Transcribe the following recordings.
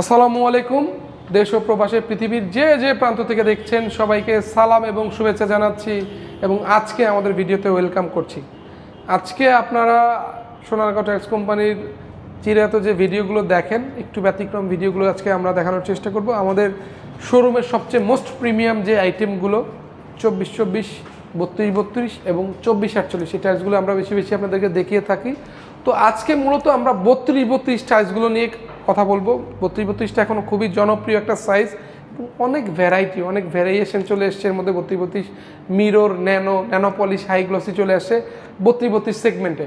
আসসালামু আলাইকুম, দেশ ও প্রবাসে পৃথিবীর যে যে প্রান্ত থেকে দেখছেন সবাইকে সালাম এবং শুভেচ্ছা জানাচ্ছি এবং আজকে আমাদের ভিডিওতে ওয়েলকাম করছি। আজকে আপনারা সোনারগাঁও টাইলস কোম্পানির চিরায়ত যে ভিডিওগুলো দেখেন, একটু ব্যতিক্রম ভিডিওগুলো আজকে আমরা দেখানোর চেষ্টা করব। আমাদের শোরুমের সবচেয়ে মোস্ট প্রিমিয়াম যে আইটেমগুলো, চব্বিশ চব্বিশ, বত্রিশ বত্রিশ এবং চব্বিশ আটচল্লিশ, এই টাইলসগুলো আমরা বেশি বেশি আপনাদেরকে দেখিয়ে থাকি। তো আজকে মূলত আমরা বত্রিশ বত্রিশ টাইলসগুলো নিয়ে কথা বলব। বত্রিশ বত্রিশটা এখন খুবই জনপ্রিয় একটা সাইজ অনেক ভ্যারাইটি অনেক ভ্যারিয়েশন চলে এসছে এর মধ্যে। বত্রিশ বত্রিশ mirror nano nano polish high glossy চলে আসছে বত্রিশ বত্রিশ সেগমেন্টে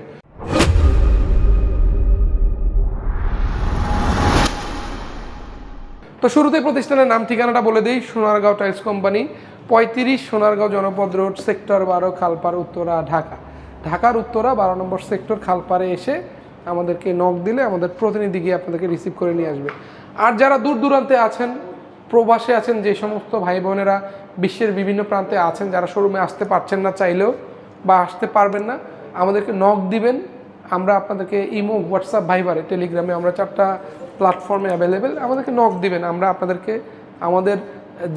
তো শুরুতে প্রতিষ্ঠানের নাম, ঠিকানাটা বলে দিই। সোনারগাঁও টাইলস কোম্পানি পঁয়ত্রিশ সোনারগাঁও জনপদ রোড সেক্টর বারো, খালপাড়, উত্তরা, ঢাকা। ঢাকার উত্তরা, বারো নম্বর সেক্টর খালপাড়ে এসে আমাদেরকে নক দিলে আমাদের প্রতিনিধি গিয়ে আপনাদেরকে রিসিভ করে নিয়ে আসবে। আর যারা দূর দূরান্তে আছেন, প্রবাসে আছেন, যে সমস্ত ভাই বোনেরা বিশ্বের বিভিন্ন প্রান্তে আছেন, যারা শোরুমে আসতে পারছেন না চাইলেও বা আসতে পারবেন না, আমাদেরকে নক দিবেন। আমরা আপনাদেরকে ইমো, হোয়াটসঅ্যাপ, ভাইবারে, টেলিগ্রামে আমরা চারটা প্ল্যাটফর্মে অ্যাভেলেবেল আমাদেরকে নক দিবেন। আমরা আপনাদেরকে আমাদের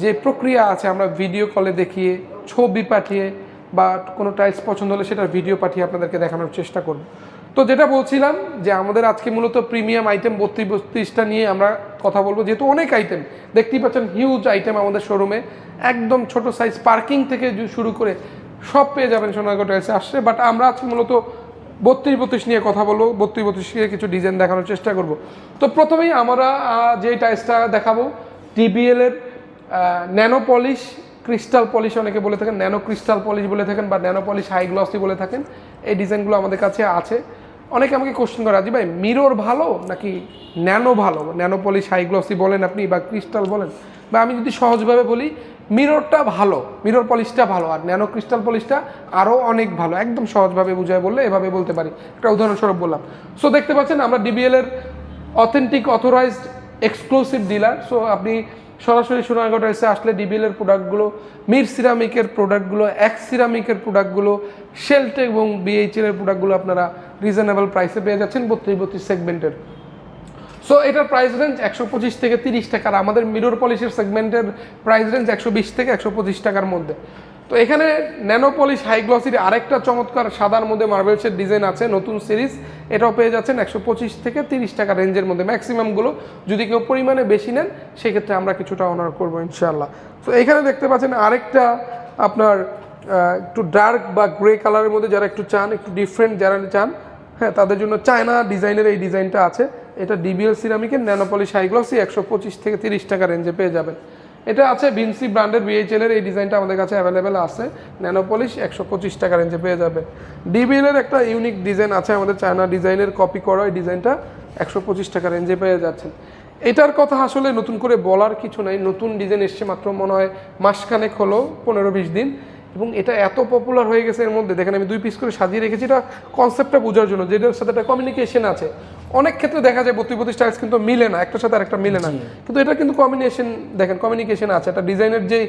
যে প্রক্রিয়া আছে, আমরা ভিডিও কলে দেখিয়ে, ছবি পাঠিয়ে বা কোনো টাইলস পছন্দ হলে সেটার ভিডিও পাঠিয়ে আপনাদেরকে দেখানোর চেষ্টা করব। তো যেটা বলছিলাম যে আমাদের আজকে মূলত প্রিমিয়াম আইটেম বত্রিশ বত্রিশটা নিয়ে আমরা কথা বলব, যেহেতু অনেক আইটেম। দেখতেই পাচ্ছেন হিউজ আইটেম আমাদের শোরুমে একদম ছোট সাইজ পার্কিং থেকে শুরু করে সব পেয়ে যাবেন সোনারগাঁও টাইলসে আসছে বাট আমরা আজকে মূলত বত্রিশ বত্রিশ নিয়ে কথা বলব, বত্রিশ বত্রিশ নিয়ে কিছু ডিজাইন দেখানোর চেষ্টা করব। তো প্রথমেই আমরা যে টাইলসটা দেখাবো টিবিএল এর ন্যানো পলিশ ক্রিস্টাল পলিশ অনেকে বলে থাকেন ন্যানো ক্রিস্টাল পলিশ বলে থাকেন বা ন্যানো পলিশ হাই গ্লসি বলে থাকেন। এই ডিজাইনগুলো আমাদের কাছে আছে। অনেকে আমাকে কোশ্চেন করে রাজি ভাই মিরর ভালো নাকি ন্যানো ভালো? ন্যানো পলিশ হাইগ্লসি বলেন আপনি বা ক্রিস্টাল বলেন। বা আমি যদি সহজভাবে বলি মিররটা ভালো মিরর পলিশটা ভালো, আর ন্যানো ক্রিস্টাল পলিশটা আরও অনেক ভালো। একদম সহজভাবে বুঝায় বললে এভাবে বলতে পারি। একটা উদাহরণস্বরূপ বললাম। সো দেখতে পাচ্ছেন আমরা ডিবিএল এর authentic authorized exclusive dealer so আপনি সরাসরি সোনারগাঁও টাইলসে আসলে ডিবিএল এর প্রোডাক্টগুলো মির সিরামিকের প্রোডাক্টগুলো এক্স সিরামিকের প্রোডাক্টগুলো শেলটেক এবং বিএইচএলের প্রোডাক্টগুলো আপনারা রিজনেবল প্রাইসে পেয়ে যাচ্ছেন বত্রিশ বত্রিশ সেগমেন্টের। সো এটার প্রাইস রেঞ্জ একশো পঁচিশ থেকে তিরিশ টাকার আমাদের মিরর পলিশের সেগমেন্টের প্রাইস রেঞ্জ একশো বিশ থেকে একশো পঁচিশ টাকার মধ্যে। তো এখানে ন্যানো পলিশ হাই গ্লসির আরেকটা চমৎকার সাদার মধ্যে মার্বেলসের ডিজাইন আছে, নতুন সিরিজ এটাও পেয়ে যাচ্ছেন একশো পঁচিশ থেকে তিরিশ টাকা রেঞ্জের মধ্যে। ম্যাক্সিমামগুলো যদি কেউ পরিমাণে বেশি নেন, সেক্ষেত্রে আমরা কিছুটা অনার করব ইনশাল্লাহ তো এখানে দেখতে পাচ্ছেন আরেকটা আপনার একটু ডার্ক বা গ্রে কালারের মধ্যে যারা একটু চান, একটু ডিফারেন্ট যারা চান হ্যাঁ তাদের জন্য চায়না ডিজাইনের এই ডিজাইনটা আছে। এটা ডিবিএল সিরামিকের ন্যানোপলিশ হাইগ্লসি একশো পঁচিশ থেকে তিরিশ টাকা রেঞ্জে পেয়ে যাবেন। এটা আছে ভিনসি ব্র্যান্ডের বিএইচএল এর, এই ডিজাইনটা আমাদের কাছে অ্যাভেলেবেল আছে। ন্যানোপলিশ একশো পঁচিশ টাকা রেঞ্জে পেয়ে যাবে ডিবিএল এর একটা ইউনিক ডিজাইন আছে আমাদের চায়না ডিজাইনের কপি করা এই ডিজাইনটা একশো পঁচিশ টাকা রেঞ্জে পেয়ে যাচ্ছেন। এটার কথা আসলে নতুন করে বলার কিছু নাই। নতুন ডিজাইন এসছে মাত্র মনে হয় মাসখানেক হলো, পনেরো বিশ দিন। এবং এটা এত পপুলার হয়ে গেছে এর মধ্যে। দেখেন আমি দুই পিস করে সাজিয়ে রেখেছি এটা কনসেপ্টটা বোঝার জন্য যেটার সাথে একটা কমিউনিকেশন আছে। অনেক ক্ষেত্রে দেখা যায় বত্রিশ বত্রিশ টাইলস কিন্তু মিলে না একটার সাথে আরেকটা মিলে না। কিন্তু এটা কিন্তু কম্বিনেশন দেখেন কমিউনিকেশন আছে একটা ডিজাইনের যে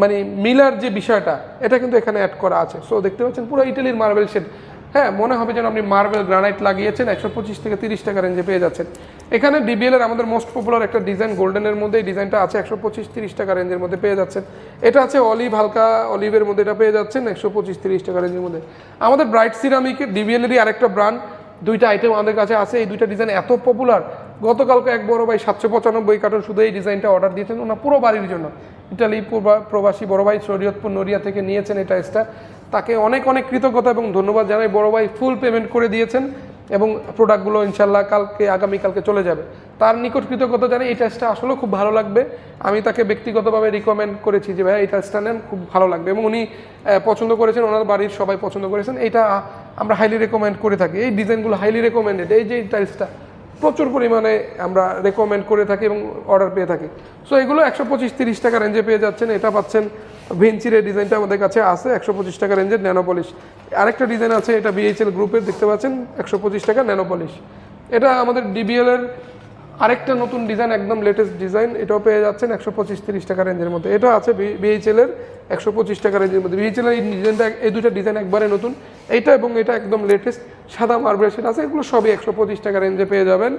মানে মিলার যে বিষয়টা এটা কিন্তু এখানে অ্যাড করা আছে। সো দেখতে পাচ্ছেন পুরো ইটালির মার্বেল শেড হ্যাঁ মনে হবে যেন আপনি মার্বেল গ্রানাইট লাগিয়েছেন একশো পঁচিশ থেকে তিরিশ টাকা রেঞ্জে পেয়ে যাচ্ছেন। এখানে ডিবিএল এর আমাদের মোস্ট পপুলার একটা ডিজাইন গোল্ডেনের মধ্যে এই ডিজাইনটা আছে, একশো পঁচিশ তিরিশ টাকা রেঞ্জের মধ্যে পেয়ে যাচ্ছেন। এটা আছে অলিভ হালকা অলিভের মধ্যে এটা পেয়ে যাচ্ছেন, একশো পঁচিশ তিরিশ টাকা রেঞ্জের মধ্যে। আমাদের ব্রাইট সিরামিকের ডিবিএল এরই আরেকটা ব্র্যান্ড দুইটা আইটেম আমাদের কাছে আছে। এই দুইটা ডিজাইন এত পপুলার গতকালকে এক বড় ভাই সাতশো পঁচানব্বই কার্টন শুধু এই ডিজাইনটা অর্ডার দিয়েছেন ওনার পুরো বাড়ির জন্য। ইটালি প্রবাসী বড় ভাই শরীয়তপুর, নড়িয়া থেকে নিয়েছেন এই টাইসটা তাকে অনেক অনেক কৃতজ্ঞতা এবং ধন্যবাদ জানাই। বড় ভাই ফুল পেমেন্ট করে দিয়েছেন। এবং প্রোডাক্টগুলো ইনশাল্লাহ কালকে, আগামীকালকে চলে যাবে। তার নিকট কৃতজ্ঞতা জানাই, এই টাচটা আসলেও খুব ভালো লাগবে। আমি তাকে ব্যক্তিগতভাবে রিকমেন্ড করেছি যে ভাই এই টাচটা নেন, খুব ভালো লাগবে। এবং উনি পছন্দ করেছেন, ওনার বাড়ির সবাই পছন্দ করেছেন। এটা আমরা হাইলি রেকমেন্ড করে থাকি। এই ডিজাইনগুলো হাইলি রেকমেন্ডেড এই যে টাইলসটা প্রচুর পরিমাণে আমরা রেকমেন্ড করে থাকি এবং অর্ডার পেয়ে থাকি। সো এগুলো একশো পঁচিশ তিরিশ টাকা রেঞ্জে পেয়ে যাচ্ছেন। এটা পাচ্ছেন ভেঞ্চির এই ডিজাইনটা আমাদের কাছে আছে, একশো পঁচিশ টাকা রেঞ্জের ন্যানোপলিশ। আরেকটা ডিজাইন আছে, এটা বিএইচএল গ্রুপের দেখতে পাচ্ছেন? একশো পঁচিশ টাকা ন্যানোপলিশ। এটা আমাদের ডিবিএল এর আরেকটা নতুন ডিজাইন একদম লেটেস্ট ডিজাইন এটাও পেয়ে যাচ্ছেন একশো পঁচিশ তিরিশ টাকা রেঞ্জের মধ্যে। এটা আছে বিএইচএল এর একশো পঁচিশ টাকা রেঞ্জের মধ্যে। বিএইচএল এর এই ডিজাইনটা এই দুটো ডিজাইন একবারে নতুন। এইটা এবং এটা একদম লেটেস্ট সাদা মার্বেল সেট আছে, এগুলো সবই একশো পঁচিশ টাকা রেঞ্জে পেয়ে যাবেন।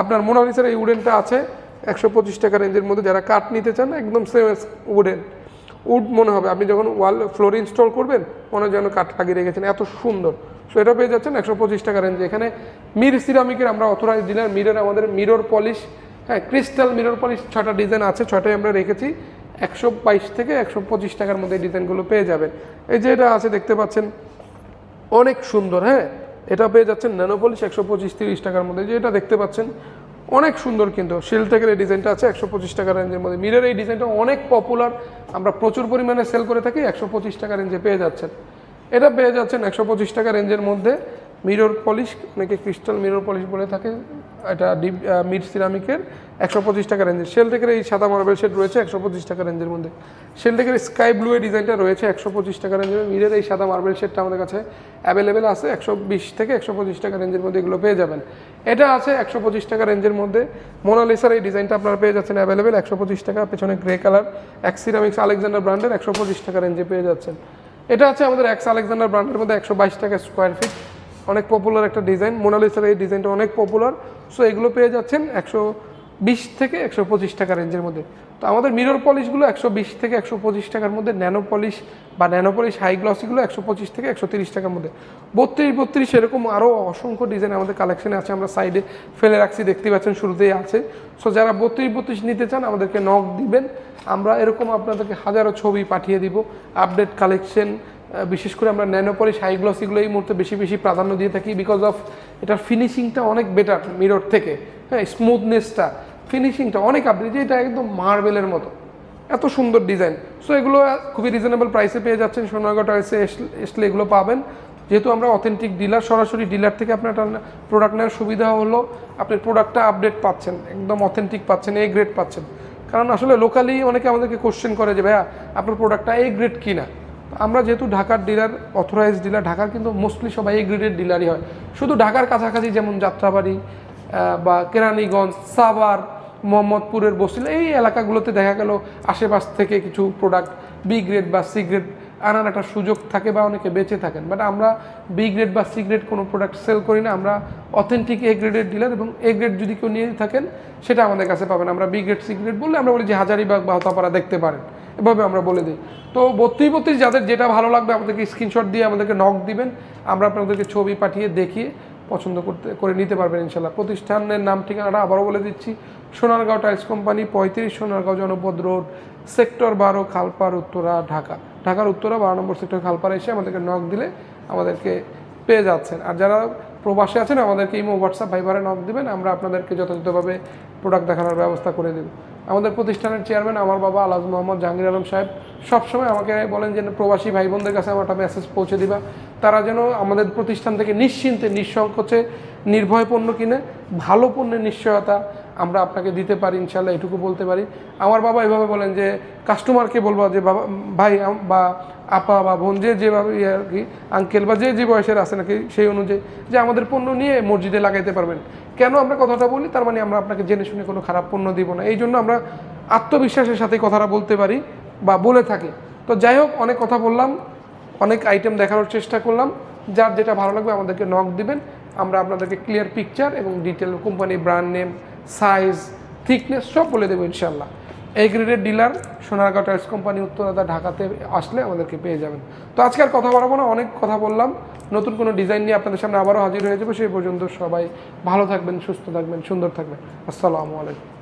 আপনার মোনালিসার এই উডেনটা আছে, একশো পঁচিশ টাকা রেঞ্জের মধ্যে। যারা কাঠ নিতে চান, একদম সেম উডেন উড মনে হবে, আপনি যখন ওয়াল ফ্লোর ইনস্টল করবেন, মনে হয় যেন কাঠ লাগিয়ে রেখেছেন। এত সুন্দর। সো এটা পেয়ে যাচ্ছেন একশো পঁচিশ টাকা রেঞ্জে এখানে মির সিরামিকের আমরা অথরাইজ ডিলার মিরর আমাদের মিরর পলিশ হ্যাঁ ক্রিস্টাল মিরর পলিশ ছটা ডিজাইন আছে, ছটাই আমরা রেখেছি। একশো বাইশ থেকে একশো পঁচিশ টাকার মধ্যে ডিজাইনগুলো পেয়ে যাবেন। এই যে এটা আছে, দেখতে পাচ্ছেন, অনেক সুন্দর হ্যাঁ এটা পেয়ে যাচ্ছেন ন্যানোপলিশ একশো পঁচিশ তিরিশ টাকার মধ্যে। যে এটা দেখতে পাচ্ছেন, অনেক সুন্দর কিন্তু শিলটেকের এই ডিজাইনটা আছে, একশো পঁচিশ টাকা রেঞ্জের মধ্যে। মিরের এই ডিজাইনটা অনেক পপুলার আমরা প্রচুর পরিমাণে সেল করে থাকি, একশো পঁচিশ টাকা রেঞ্জে পেয়ে যাচ্ছেন। এটা পেয়ে যাচ্ছেন একশো পঁচিশ টাকা রেঞ্জের মধ্যে। মিরর পলিশ, অনেকে ক্রিস্টাল মিরর পলিশ বলে থাকে, এটা ডিপ মিড সিরামিকের একশো পঁচিশ টাকা রেঞ্জের। শেলটেকের এই সাদা মার্বেল শেড রয়েছে একশো পঁচিশ টাকা রেঞ্জের মধ্যে। শেলটেকের স্কাই ব্লু এর ডিজাইনটা রয়েছে একশো পঁচিশ টাকা রেঞ্জের মিরের এই সাদা মার্বেল শেডটা আমাদের কাছে অ্যাভেলেবেল আছে, একশো বিশ থেকে একশো পঁচিশ টাকা রেঞ্জের মধ্যে এগুলো পেয়ে যাবেন। এটা আছে একশো পঁচিশ টাকা রেঞ্জের মধ্যে। মোনালিসার এই ডিজাইনটা আপনারা পেয়ে যাচ্ছেন অ্যাভেলেবেল একশো পঁচিশ টাকা। পেছনে গ্রে কালার এক্সিরামিক্স আলেকজান্ডার ব্র্যান্ডের একশো পঁচিশ টাকা রেঞ্জে পেয়ে যাচ্ছেন। এটা আছে আমাদের এক্স আলেকজান্ডার ব্র্যান্ডের মধ্যে একশো বাইশ টাকা স্কোয়ার ফিট অনেক পপুলার একটা ডিজাইন মোনালিসার এই ডিজাইনটা অনেক পপুলার সো এগুলো পেয়ে যাচ্ছেন একশো বিশ থেকে একশো পঁচিশ টাকা রেঞ্জের মধ্যে। তো আমাদের মিরর পলিশগুলো একশো বিশ থেকে একশো পঁচিশ টাকার মধ্যে ন্যানো পলিশ বা ন্যানো পলিশ হাই গ্লসিগুলো একশো পঁচিশ থেকে একশো তিরিশ টাকার মধ্যে। বত্রিশ বত্রিশ এরকম আরও অসংখ্য ডিজাইন আমাদের কালেকশনে আছে, আমরা সাইডে ফেলে রাখছি, দেখতে পাচ্ছেন শুরুতেই আছে। সো যারা বত্রিশ বত্রিশ নিতে চান, আমাদেরকে নক দিবেন। আমরা এরকম আপনাদেরকে হাজারো ছবি পাঠিয়ে দিব আপডেট কালেকশন বিশেষ করে আমরা ন্যানোপলিশ হাই গ্লসিগুলো এই মুহূর্তে বেশি বেশি প্রাধান্য দিয়ে থাকি বিকজ অফ এটার ফিনিশিংটা অনেক বেটার মিরর থেকে। হ্যাঁ স্মুথনেসটা ফিনিশিংটা অনেক আপনি যে এটা একদম মার্বেলের মতো। এত সুন্দর ডিজাইন সো এগুলো খুবই রিজনেবল প্রাইসে পেয়ে যাচ্ছেন সোনারগাঁও টাইসে আসলে এগুলো পাবেন। যেহেতু আমরা অথেন্টিক ডিলার সরাসরি ডিলার থেকে আপনার প্রোডাক্ট নেওয়ার সুবিধা হলো, আপনি প্রোডাক্টটা আপডেট পাচ্ছেন, একদম অথেন্টিক পাচ্ছেন এ গ্রেড পাচ্ছেন। কারণ আসলে লোকালি অনেকে আমাদেরকে কোশ্চেন করে যে, ভাইয়া, আপনার প্রোডাক্টটা এ গ্রেড কিনা? আমরা যেহেতু ঢাকার ডিলার অথরাইজ ডিলার ঢাকার কিন্তু মোস্টলি সবাই এ গ্রেডের ডিলারই হয়। শুধু ঢাকার কাছাকাছি যেমন যাত্রাবাড়ি বা কেরানীগঞ্জ, সাভার মোহাম্মদপুরের বসিল, এই এলাকাগুলোতে দেখা গেল আশেপাশ থেকে কিছু প্রোডাক্ট বি গ্রেড বা সি গ্রেড আনার একটা সুযোগ থাকে বা অনেকে বেঁচে থাকেন। বাট আমরা বি গ্রেড বা সি গ্রেড কোনো প্রোডাক্ট সেল করি না, আমরা অথেন্টিক এ গ্রেডের ডিলার এবং এ গ্রেড যদি কেউ নিয়ে থাকেন, সেটা আমাদের কাছে পাবেন। আমরা বি গ্রেড সি গ্রেড বললে আমরা বলি যে হাজারিবাগ বা হতাপাড়া দেখতে পারেন। এভাবে আমরা বলে দিই। তো বত্রিশ বত্রিশ যাদের যেটা ভালো লাগবে আমাদেরকে স্ক্রিনশট দিয়ে আমাদেরকে নক দিবেন। আমরা আপনাদেরকে ছবি পাঠিয়ে দেখিয়ে পছন্দ করতে, করে নিতে পারবেন ইনশাল্লাহ। প্রতিষ্ঠানের নাম, ঠিকানাটা আবারও বলে দিচ্ছি। সোনারগাঁও টাইলস কোম্পানি, পঁয়ত্রিশ সোনারগাঁও জনপদ রোড, সেক্টর বারো, খালপাড়, উত্তরা, ঢাকা। ঢাকার উত্তরা বারো নম্বর সেক্টর খালপার এসে আমাদেরকে নক দিলে আমাদেরকে পেয়ে যাচ্ছেন। আর যারা প্রবাসে আছেন, আমাদেরকে ইমো, হোয়াটসঅ্যাপ, ভাইবারে নক দেবেন, আমরা আপনাদেরকে যথাযথভাবে প্রোডাক্ট দেখানোর ব্যবস্থা করে দেব। আমাদের প্রতিষ্ঠানের চেয়ারম্যান আমার বাবা আলাজ মোহাম্মদ জাহাঙ্গীর আলম সাহেব, সবসময় আমাকে বলেন যে, প্রবাসী ভাই বোনদের কাছে আমার একটা মেসেজ পৌঁছে দিবা। তারা যেন আমাদের প্রতিষ্ঠান থেকে নিশ্চিন্তে নিঃসংকোচে নির্ভয় পণ্য কিনে, ভালো পণ্যের নিশ্চয়তা আমরা আপনাকে দিতে পারি ইনশাল্লাহ এটুকু বলতে পারি। আমার বাবা এভাবে বলেন যে, কাস্টমারকে বলব যে, বাবা, ভাই বা আপা, বা বোন, যে যেভাবে ইয়ে আর কি, আঙ্কেল, বা যে যে বয়সের আছে নাকি, সেই অনুযায়ী যে আমাদের পণ্য নিয়ে মসজিদে লাগাইতে পারবেন। কেন আমরা কথাটা বলি? তার মানে আমরা আপনাকে জেনে শুনে কোনো খারাপ পণ্য দিব না। এই জন্য আমরা আত্মবিশ্বাসের সাথে কথাটা বলতে পারি বা বলে থাকি। তো যাই হোক, অনেক কথা বললাম। অনেক আইটেম দেখানোর চেষ্টা করলাম। যার যেটা ভালো লাগবে আমাদেরকে নক দিবেন। আমরা আপনাদেরকে ক্লিয়ার পিকচার এবং detail company brand name size thickness সব বলে দেবো ইনশাল্লাহ এই গ্রেডের ডিলার সোনারগাঁও টাইলস কোম্পানি উত্তরাদা, ঢাকাতে আসলে আমাদেরকে পেয়ে যাবেন। তো আজকে আর কথা বাড়াবো না, অনেক কথা বললাম। নতুন কোনো ডিজাইন নিয়ে আপনাদের সামনে আবারও হাজির হয়ে যাব। সেই পর্যন্ত সবাই ভালো থাকবেন, সুস্থ থাকবেন, সুন্দর থাকবেন। আসসালামু আলাইকুম।